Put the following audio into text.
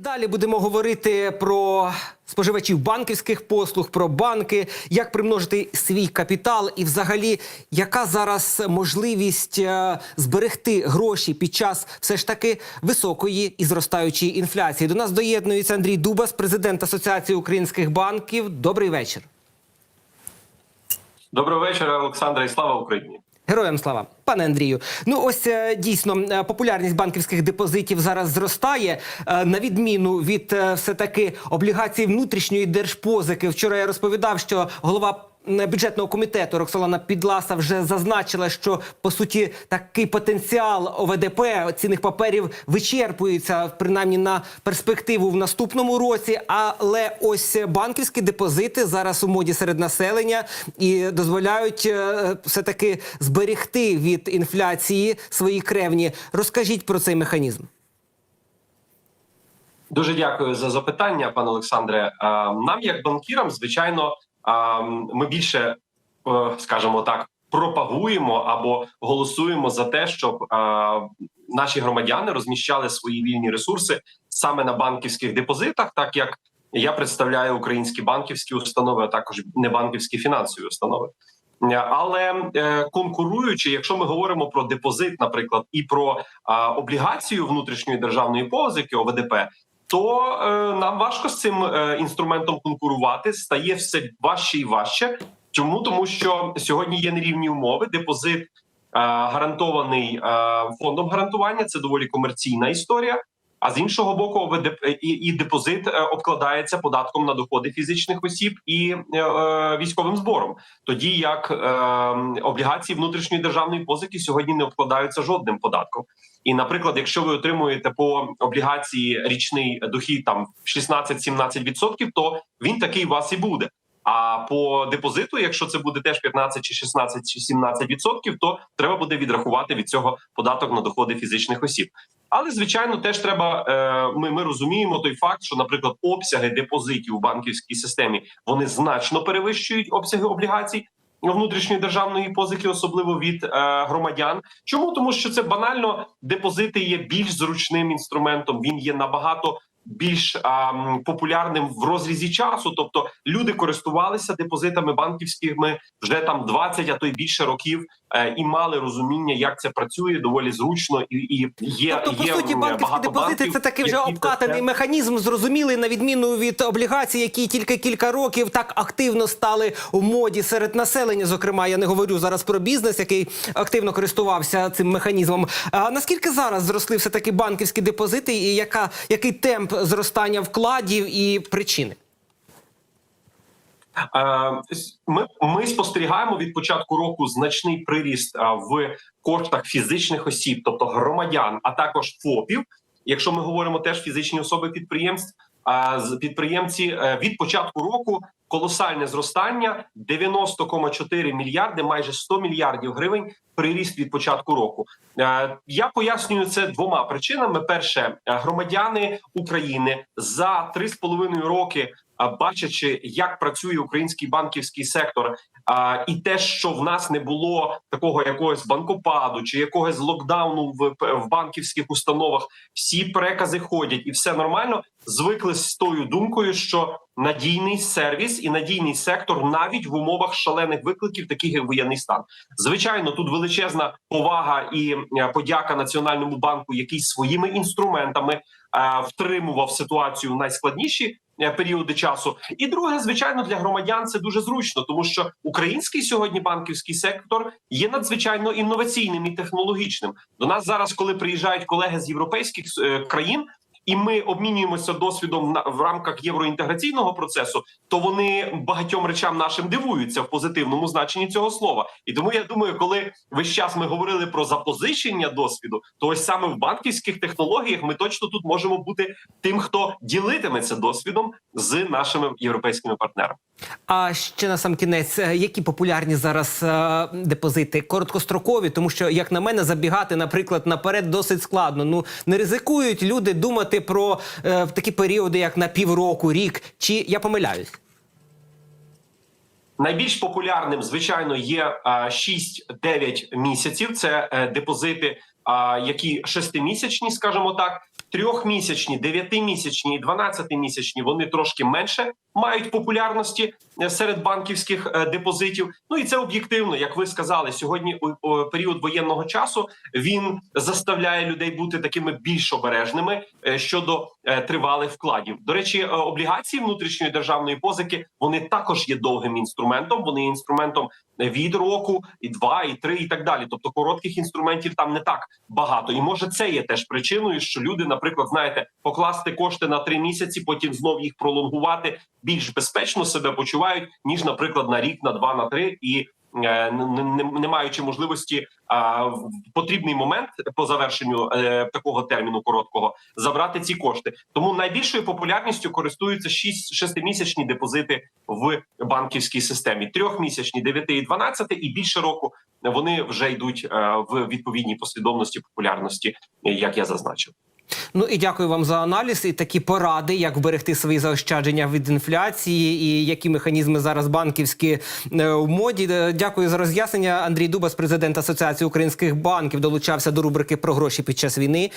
Далі будемо говорити про споживачів банківських послуг, про банки, як примножити свій капітал, і взагалі, яка зараз можливість е, зберегти гроші під час все ж таки високої і зростаючої інфляції. До нас доєднується Андрій Дубас, президент Асоціації українських банків. Добрий вечір. Доброго вечора, Олександра, і слава Україні. Героям слава, пане Андрію. Ну ось е, дійсно е, популярність банківських депозитів зараз зростає е, на відміну від все таки облігацій внутрішньої держпозики. Вчора я розповідав, що голова бюджетного комітету Роксолана Підласа вже зазначила, що по суті такий потенціал ОВДП цінних паперів вичерпується принаймні на перспективу в наступному році. Але ось банківські депозити зараз у моді серед населення і дозволяють е, все таки зберегти від інфляції свої кревні. Розкажіть про цей механізм. Дуже дякую за запитання, пане Олександре. Нам, як банкірам, звичайно, ми більше, е, скажімо так, пропагуємо або голосуємо за те, щоб а, наші громадяни розміщали свої вільні ресурси саме на банківських депозитах, так як я представляю українські банківські установи, а також небанківські фінансові установи. Е, Але е, конкуруючи, якщо ми говоримо про депозит, наприклад, і про облігацію внутрішньої державної позики ОВДП, то е, нам важко з цим е, інструментом конкурувати стає все важче і важче. Чому тому, що сьогодні є нерівні умови. Депозит е, гарантований е, фондом гарантування, це доволі комерційна історія. А з іншого боку, ОВДП і, депозит е, обкладається податком на доходи фізичних осіб і е, е, військовим збором. Тоді як е, облігації внутрішньої державної позики сьогодні не обкладаються жодним податком. І, наприклад, якщо ви отримуєте по облігації річний дохід там 16-17%, то він такий у вас і буде. А по депозиту, якщо це буде теж 15 чи 16 чи 17%, то треба буде відрахувати від цього податок на доходи фізичних осіб. Але звичайно, теж треба. е, Ми, ми розуміємо той факт, що, наприклад, обсяги депозитів у банківській системі вони значно перевищують обсяги облігацій внутрішньої державної позики, особливо від е, громадян. Чому тому, що це банально депозити є більш зручним інструментом. Він є набагато більш а, популярним в розрізі часу. Тобто люди користувалися депозитами банківськими вже там 20, а то й більше років, е, і мали розуміння, як це працює доволі зручно і, і є Тобто, по є, суті, банківські депозити банків, це такий вже обкатаний це- механізм, зрозумілий на відміну від облігацій, які тільки кілька років так активно стали у моді серед населення. Зокрема, я не говорю зараз про бізнес, який активно користувався цим механізмом. А наскільки зараз зросли все таки банківські депозити, і яка який темп зростання вкладів і причини? Е, Ми, ми спостерігаємо від початку року значний приріст в коштах фізичних осіб, тобто громадян, а також ФОПів. Якщо ми говоримо теж фізичні особи підприємств, підприємці е, від початку року колосальне зростання 90,4 мільярди, майже 100 мільярдів гривень. Приріст від початку року. Е, Я пояснюю це двома причинами: перше, е, громадяни України за 3,5 роки бачачи, як працює український банківський сектор, і те, що в нас не було такого якогось банкопаду чи якогось локдауну в, в банківських установах, всі перекази ходять і все нормально. Звикли з тою думкою, що надійний сервіс і надійний сектор навіть в умовах шалених викликів, таких як воєнний стан. Звичайно, тут величезна повага і е, подяка Національному банку, який своїми інструментами е, втримував ситуацію в найскладніші е, періоди часу. І друге, звичайно, для громадян це дуже зручно, тому що український сьогодні банківський сектор є надзвичайно інноваційним і технологічним. До нас зараз, коли приїжджають колеги з європейських країн. І ми обмінюємося досвідом в рамках євроінтеграційного процесу, то вони багатьом речам нашим дивуються в позитивному значенні цього слова. І тому я думаю, коли весь час ми говорили про запозичення досвіду, то ось саме в банківських технологіях ми точно тут можемо бути тим, хто ділитиметься досвідом з нашими європейськими партнерами. А ще на сам кінець, е, які популярні зараз е, депозити? Короткострокові, тому що, як на мене, забігати, наприклад, наперед досить складно. Ну не ризикують люди думати про е, такі періоди, як на півроку, рік. Чи я помиляюсь? Найбільш популярним, звичайно, є а, 6-9 місяців. Це е, депозити, які шестимісячні, скажімо так. Трьохмісячні, дев'ятимісячні і дванадцятимісячні вони трошки менше мають популярності е, серед банківських е, депозитів. Ну і це об'єктивно, як ви сказали, сьогодні у період воєнного часу він заставляє людей бути такими більш обережними е, щодо тривалих вкладів. До речі, облігації внутрішньої державної позики вони також є довгим інструментом. Вони інструментом від року, і два, і три, і так далі. Тобто коротких інструментів там не так багато. І може це є теж причиною, що люди, наприклад, знаєте, покласти кошти на три місяці, потім знов їх пролонгувати більш безпечно себе почувають, ніж, наприклад, на рік, на два, на три і. е, Не, маючи можливості а, в потрібний момент по завершенню е, такого терміну короткого забрати ці кошти. Тому найбільшою популярністю користуються 6 шестимісячні депозити в банківській системі. Трьохмісячні, 9 і 12, і більше року вони вже йдуть е, в відповідній послідовності популярності, як я зазначив. Ну і дякую вам за аналіз і такі поради, як вберегти свої заощадження від інфляції, і які механізми зараз банківські е, в моді. Е, Дякую за роз'яснення. Андрій Дубас, президент Асоціації українських банків, долучався до рубрики про гроші під час війни.